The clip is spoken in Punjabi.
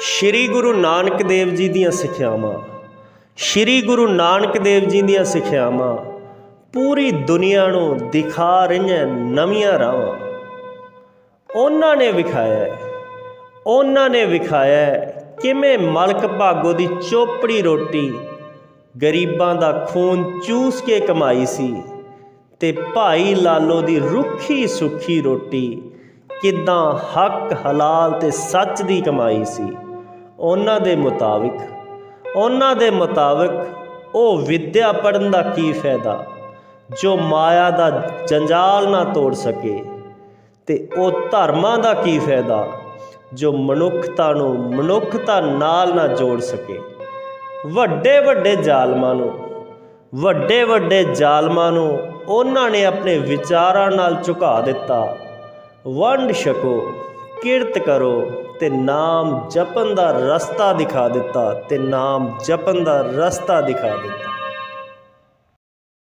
ਸ੍ਰੀ ਗੁਰੂ ਨਾਨਕ ਦੇਵ ਜੀ ਦੀਆਂ ਸਿੱਖਿਆਵਾਂ, ਸ੍ਰੀ ਗੁਰੂ ਨਾਨਕ ਦੇਵ ਜੀ ਦੀਆਂ ਸਿੱਖਿਆਵਾਂ, ਪੂਰੀ ਦੁਨੀਆ ਨੂੰ ਦਿਖਾ ਰਹੀਆਂ ਨਵੀਆਂ ਰਾਹਾਂ ਉਹਨਾਂ ਨੇ ਵਿਖਾਇਆ ਉਹਨਾਂ ਨੇ ਵਿਖਾਇਆ ਕਿਵੇਂ ਮਲਕ ਭਾਗੋ ਦੀ ਚੋਪੜੀ ਰੋਟੀ ਗਰੀਬਾਂ ਦਾ ਖੂਨ ਚੂਸ ਕੇ ਕਮਾਈ ਸੀ ਤੇ ਭਾਈ ਲਾਲੋ ਦੀ ਰੁੱਖੀ ਸੁੱਖੀ ਰੋਟੀ ਕਿਦਾਂ ਹੱਕ ਹਲਾਲ ਤੇ ਸੱਚ ਦੀ ਕਮਾਈ ਸੀ। ਉਹਨਾਂ ਦੇ ਮੁਤਾਬਿਕ, ਉਹਨਾਂ ਦੇ ਮੁਤਾਬਿਕ ਉਹ ਵਿੱਦਿਆ ਪੜਨ ਦਾ ਕੀ ਫਾਇਦਾ? ਜੋ ਮਾਇਆ ਦਾ ਜੰਜਾਲ ਨਾ ਤੋੜ ਸਕੇ ਤੇ ਉਹ ਧਰਮਾਂ ਦਾ ਕੀ ਫਾਇਦਾ? ਜੋ ਮਨੁੱਖਤਾ ਨੂੰ ਮਨੁੱਖਤਾ ਨਾਲ ਨਾ ਜੋੜ ਸਕੇ। ਵੱਡੇ ਵੱਡੇ ਜ਼ਾਲਮਾਂ ਨੂੰ, ਵੱਡੇ ਵੱਡੇ ਜ਼ਾਲਮਾਂ ਨੂੰ ਉਹਨਾਂ ਨੇ ਆਪਣੇ ਵਿਚਾਰਾਂ ਨਾਲ ਝੁਕਾ ਦਿੱਤਾ। ਵੰਡ ਛਕੋ, ਕਿਰਤ ਕਰੋ ਤੇ ਨਾਮ ਜਪਨ ਦਾ ਰਸਤਾ ਦਿਖਾ ਦਿੱਤਾ ਤੇ ਨਾਮ ਜਪਨ ਦਾ ਰਸਤਾ ਦਿਖਾ ਦਿੱਤਾ।